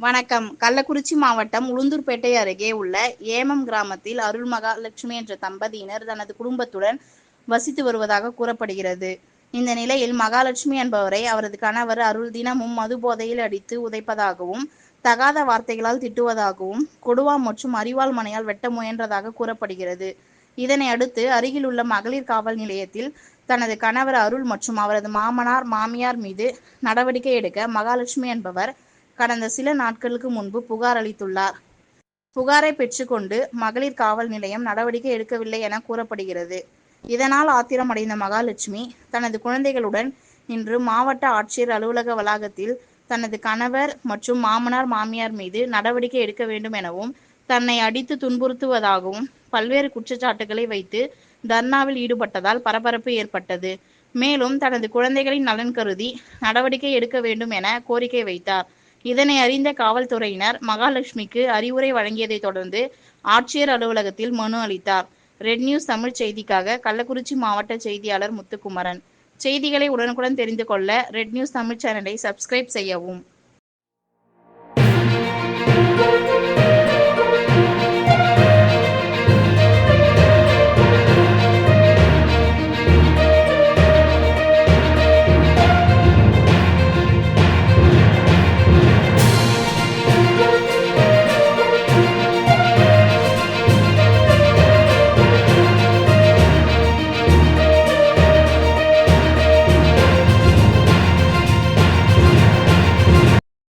வணக்கம். கள்ளக்குறிச்சி மாவட்டம் உளுந்தூர்பேட்டை அருகே உள்ள ஏமம் கிராமத்தில் அருள் மகாலட்சுமி என்ற தம்பதியினர் தனது குடும்பத்துடன் வசித்து வருவதாக கூறப்படுகிறது. இந்த நிலையில் மகாலட்சுமி என்பவரை அவரது கணவர் அருள் தினமும் மது போதையில் அடித்து உதைப்பதாகவும் தகாத வார்த்தைகளால் திட்டுவதாகவும் கொடுவா மற்றும் அரிவாள் மனையால் வெட்ட முயன்றதாக கூறப்படுகிறது. இதனை அடுத்து அருகில் உள்ள மகளிர் காவல் நிலையத்தில் தனது கணவர் அருள் மற்றும் அவரது மாமனார் மாமியார் மீது நடவடிக்கை எடுக்க மகாலட்சுமி என்பவர் கடந்த சில நாட்களுக்கு முன்பு புகார் அளித்துள்ளார். புகாரை பெற்றுக்கொண்டு மகளிர் காவல் நிலையம் நடவடிக்கை எடுக்கவில்லை என கூறப்படுகிறது. இதனால் ஆத்திரமடைந்த மகாலட்சுமி தனது குழந்தைகளுடன் இன்று மாவட்ட ஆட்சியர் அலுவலக வளாகத்தில் தனது கணவர் மற்றும் மாமனார் மாமியார் மீது நடவடிக்கை எடுக்க வேண்டும் எனவும் தன்னை அடித்து துன்புறுத்துவதாகவும் பல்வேறு குற்றச்சாட்டுகளை வைத்து தர்ணாவில் ஈடுபட்டதால் பரபரப்பு ஏற்பட்டது. மேலும் தனது குழந்தைகளின் நலன் கருதி நடவடிக்கை எடுக்க வேண்டும் என கோரிக்கை வைத்தார். இதனை அறிந்த காவல்துறையினர் மகாலட்சுமிக்கு அறிவுரை வழங்கியதைத் தொடர்ந்து ஆட்சியர் அலுவலகத்தில் மனு அளித்தார். ரெட் நியூஸ் தமிழ் செய்திக்காக கள்ளக்குறிச்சி மாவட்ட செய்தியாளர் முத்துக்குமரன். செய்திகளை உடனுக்குடன் தெரிந்து கொள்ள ரெட் நியூஸ் தமிழ் சேனலை சப்ஸ்கிரைப் செய்யவும்.